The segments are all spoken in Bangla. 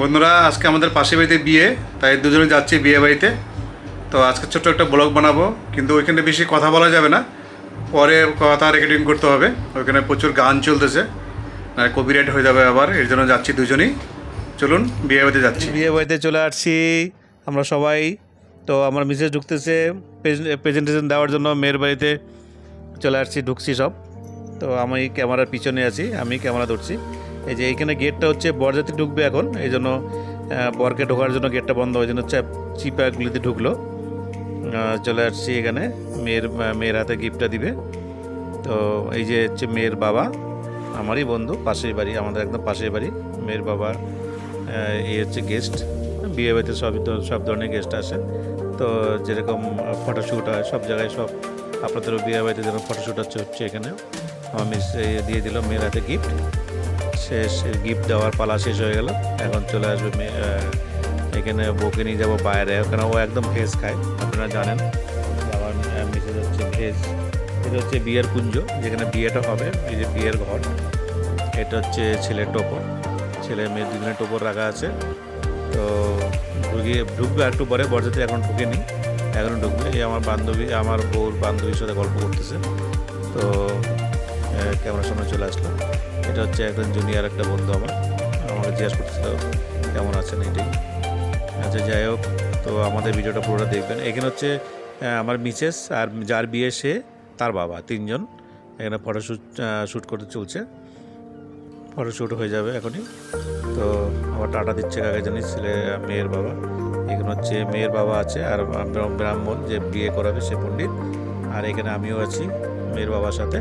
বন্ধুরা, আজকে আমাদের পাশের বাড়িতে বিয়ে, তাই দুজনে যাচ্ছি বিয়ে বাড়িতে। তো আজকে ছোট্ট একটা ব্লগ বানাবো, কিন্তু ওইখানে বেশি কথা বলা যাবে না। পরে কথা রেকর্ডিং করতে হবে। ওইখানে প্রচুর গান চলতেছে। না কপিরাইট হয়ে যাবে আবার, এর জন্য যাচ্ছি দুজনেই। চলুন, বিয়ে বাড়িতে যাচ্ছি। বিয়ে বাড়িতে চলে আসছি। আমরা সবাই, তো আমার মিসেস ঢুকতেছে প্রেজেন্টেশন দেওয়ার জন্য মেয়ের বাড়িতে চলে আসছি, ঢুকছি সব। তো আমি ক্যামেরার পিছনে আছি, আমি ক্যামেরা ধরছি। এই যে এইখানে গেটটা হচ্ছে বরযাত্রী ঢুকবে এখন, এই জন্য বরকে ঢোকার জন্য গেটটা বন্ধ, ওই জন্য চাপ চিপাগুলিতে ঢুকলো। চলে আসছি এখানে, মেয়ের মেয়ের হাতে গিফটটা দিবে। তো এই যে হচ্ছে মেয়ের বাবা, আমারই বন্ধু, পাশের বাড়ি, আমাদের একদম পাশের বাড়ি, মেয়ের বাবা এই হচ্ছে গেস্ট বিয়ে বাড়িতে সব ধ- সব ধরনের গেস্ট আসে তো যেরকম ফটোশ্যুট হয়, সব জায়গায় সব আপনাদেরও বিয়ে বাড়িতে যেরকম ফটোশ্যুট হচ্ছে হচ্ছে এখানে আমার মিস দিয়ে দিল মেয়ের হাতে গিফট শেষ গিফট দেওয়ার পালা শেষ হয়ে গেল। এখন চলে আসবে এখানে বউকে নিয়ে যাব বাইরে। ওখানে ও একদম ভেজ খায়, আপনারা জানেন। আমার মিসেস হচ্ছে ভেজ। এটা হচ্ছে বিয়ের কুঞ্জ, যেখানে বিয়েটা হবে, এই যে বিয়ের ঘর। এটা হচ্ছে ছেলের টোপর। ছেলে মেয়ে দুজনের টোপর রাখা আছে। তো ঢুকিয়ে, ঢুকবে একটু পরে, বরযাত্রী এখন ঢুকেনি। এখন ঢুকবে। এই আমার বান্ধবী, আমার বউর বান্ধবীর সাথে গল্প করতেছে। তো ক্যামেরার সামনে চলে আসলো এটা হচ্ছে একজন জুনিয়র একটা বন্ধু আমার। আমাকে জিজ্ঞাসা করতেছিল কেমন আছেন এটাই? আচ্ছা যাই হোক, তো আমাদের ভিডিওটা পুরোটা দেখবেন। এখানে হচ্ছে আমার মিসেস আর যার বিয়ে সে, তার বাবা তিনজন। এখানে ফটোশ্যুট শ্যুট করতে চলছে। ফটোশ্যুট হয়ে যাবে এখনই। তো আবার টাটা দিচ্ছে কাকে জানি, ছেলে, মেয়ের বাবা। এখানে হচ্ছে মেয়ের বাবা আছে আর ব্রাহ্মণ যে বিয়ে করাবে সে পণ্ডিত। আর এখানে আমিও আছি, মেয়ের বাবার সাথে।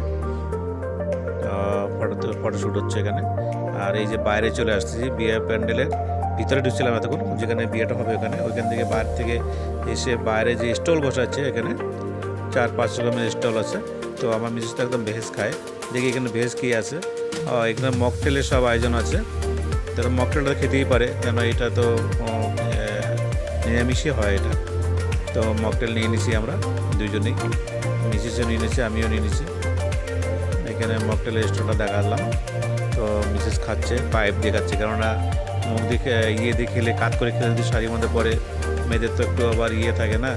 ফটোশ্যুট হচ্ছে এখানে। আর এই যে বাইরে চলে আসতেছি বিয়ে প্যান্ডেলের ভিতরে ঢুকছিলাম এতক্ষণ, যেখানে বিয়েটা হবে ওখানে। ওইখান থেকে বাইরে থেকে এসে বাইরে যে স্টল বসাচ্ছে এখানে, চার পাঁচ রকমের স্টল আছে। তো আমার মিসেস তো একদম ভেজ খায়। দেখি এখানে ভেজ কী আছে। এখানে মকটেলের সব আয়োজন আছে। তারা মকটেলটা খেতেই পারে, কেন এটা তো নিরামিষই হয় এটা। তো মকটেল নিয়ে নিছি আমরা দুজনেই মিসেসও নিয়ে নিয়েছি আমিও নিয়ে নিয়েছি এখানে মকটেলের স্টোরটা দেখালাম। তো মিসেস খাচ্ছে পাইপ দিয়ে খাচ্ছে। কেননা মুখ দিয়ে ইয়ে দিয়ে খেলে, কাত করে খেলে যদি শাড়ির মধ্যে পরে মেয়েদের তো একটু আবার ইয়ে থাকে না?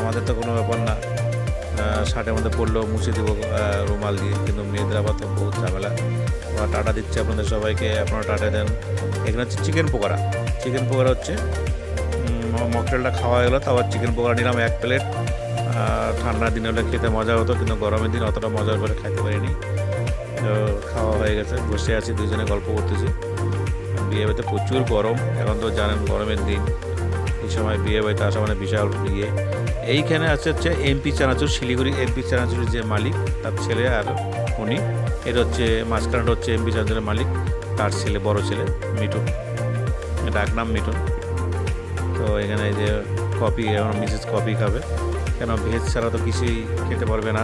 আমাদের তো কোনো ব্যাপার না। শার্টের মধ্যে পড়লেও মুছে দেবো রুমাল দিয়ে। কিন্তু মেয়েদের আবার তো বহুত ঝামেলা। আবার টাটা দিচ্ছে আপনাদের সবাইকে, আপনারা টাটা দেন। এখানে হচ্ছে চিকেন পকোড়া। চিকেন পকোড়া হচ্ছে মকটেলটা খাওয়া গেলো তো আবার চিকেন পকোড়া নিলাম এক প্লেট। ঠান্ডার দিনে হলে খেতে মজা হতো, কিন্তু গরমের দিন অতটা মজা করে খাইতে পারিনি। তো খাওয়া হয়ে গেছে, বসে আছি দুজনে গল্প করতেছি। বিয়ে বাড়িতে প্রচুর গরম, এখন তো জানেন গরমের দিন, এই সময় বিয়ে বাড়িতে আসা মানে বিশাল ইয়ে এইখানে আছে হচ্ছে এমপি চানাচুর, শিলিগুড়ি এমপি চানাচুরের যে মালিক, তার ছেলে আর উনি। এটা হচ্ছে মাঝখানটা হচ্ছে এমপি চানাচুরের মালিক, তার ছেলে, বড় ছেলে, মিঠুন। ডাক নাম মিঠুন। তো এখানে যে কফি, এখন মিসেস কফি খাবে। কেন ভেজ ছাড়া তো কিছুই খেতে পারবে না?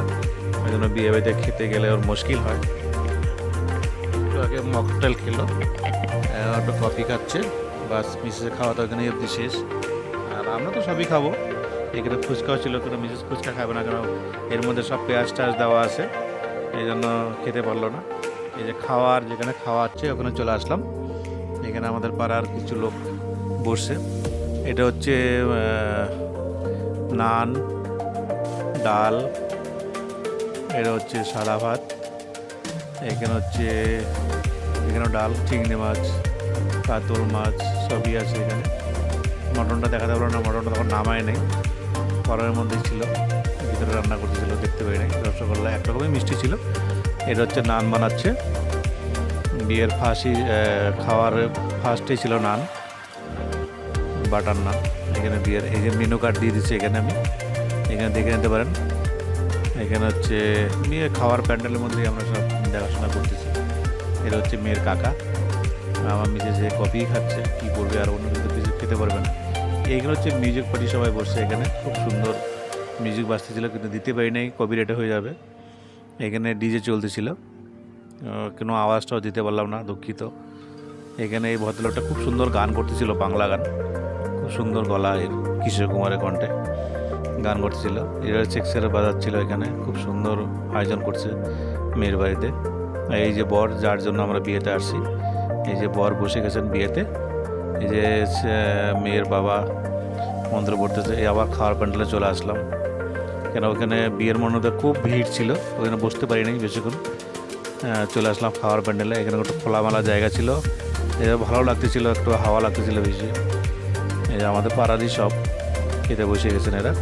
ওই জন্য বিয়ে বাড়িতে খেতে গেলে ওর মুশকিল হয়। একটু আগে মকটেল খেলো। একটু কফি খাচ্ছে। বাস, মিসেসের খাওয়া তো এখানে অবধি শেষ। আর আমরা তো সবই খাব। এখানে ফুচকাও ছিল কিন্তু মিসেস ফুচকা খাবে না, কেন এর মধ্যে সব পেঁয়াজ টাজ দেওয়া আছে। এই জন্য খেতে পারল না। এই যে খাওয়ার, যেখানে খাওয়া হচ্ছে ওখানে চলে আসলাম। এখানে আমাদের পাড়ার কিছু লোক বসছে। এটা হচ্ছে নান ডাল, এটা হচ্ছে সাদা ভাত, এখানে হচ্ছে এখানে ডাল, চিংড়ি মাছ, কাতল মাছ সবই আছে এখানে। মটনটা দেখাতে পারল না, মটনটা তখন নামায় নেই গরমের মধ্যেই ছিল, ভিতরে রান্না করতেছিল, দেখতে পাই নাই, রসগোল্লা একরকমই মিষ্টি ছিল। এটা হচ্ছে নান বানাচ্ছে। বিয়ের ফাঁসি খাওয়ার ফার্স্টেই ছিল নান, বাটার নান, এখানে বিয়ের, এই যে মেনু কার্ড দিয়ে দিচ্ছে এখানে আমি। এখানে দেখে নিতে পারেন। এখানে হচ্ছে মেয়ে খাওয়ার প্যান্ডেলের মধ্যেই আমরা সব দেখাশোনা করতেছি। এটা হচ্ছে মেয়ের কাকা। আমার মিসেস যে কফি খাচ্ছে, কী করবে আর অন্য কিছু কিছু খেতে পারবে না। এইগুলো হচ্ছে মিউজিক পার্টি সবাই বসছে এখানে। খুব সুন্দর মিউজিক বাজতেছিল কিন্তু দিতে পারি নাই কপি রেটে হয়ে যাবে। এখানে ডিজে চলতেছিল। কোনো আওয়াজটাও দিতে পারলাম না, দুঃখিত। এখানে এই ভদ্রলোকটা খুব সুন্দর গান করতেছিল, বাংলা গান। খুব সুন্দর গলা কিশোর কুমারের কণ্ঠে। গান করতেছিল এরা চেক্সের বাজাচ্ছিল এখানে। খুব সুন্দর আয়োজন করছে মেয়ের বাড়িতে। এই যে বর, যার জন্য আমরা বিয়েতে আসছি। এই যে বর বসে গেছেন বিয়েতে। এই যে মেয়ের বাবা মন্ত্র পড়তেছে। এই আবার খাওয়ার প্যান্ডেলে চলে আসলাম। কেন, ওখানে বিয়ের মণ্ডপে খুব ভিড় ছিল। ওখানে বসতে পারিনি বেশিক্ষণ। চলে আসলাম খাওয়ার প্যান্ডেলে এখানে একটু খোলামেলা জায়গা ছিল। এটা ভালো লাগতেছিল, একটু হাওয়া লাগতেছিল বেশি। এই আমাদের পাড়ারই সব। খেতে বসে গেছেন এরা।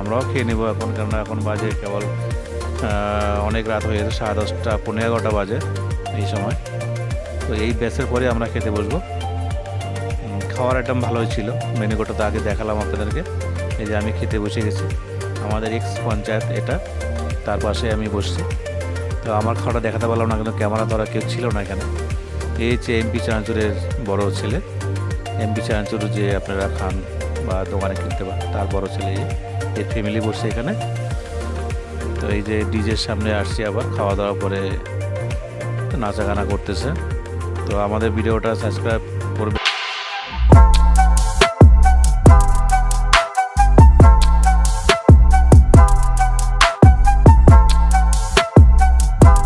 আমরাও খেয়ে নেব এখন, কেননা এখন বাজে কেবল অনেক রাত হয়ে গেছে, সাড়ে দশটা পনেরো এগারোটা বাজে এই সময়। তো এই ব্যাসের পরে আমরা খেতে বসবো। খাওয়ার আইটেম ভালোই ছিল। মেনুটা তো আগে দেখালাম আপনাদেরকে। এই যে আমি খেতে বসে গেছি। আমাদের এক্স পঞ্চায়েত এটা, তার পাশে আমি বসছি। তো আমার খাওয়াটা দেখাতে পারলাম না, কিন্তু ক্যামেরা ধরা কেউ ছিল না এখানে। এই হচ্ছে এমপি চানাচুরের বড় ছেলে। এমপি চানাচুর যে আপনারা খান বা দোকানে কিনতে পারেন তার বড় ছেলে এই ফ্যামিলি বসছে এখানে। তো এই যে ডিজের সামনে আসছি আবার, খাওয়া দাওয়া পরে নাচা গানা করতেছে। তো আমাদের ভিডিওটা সাবস্ক্রাইব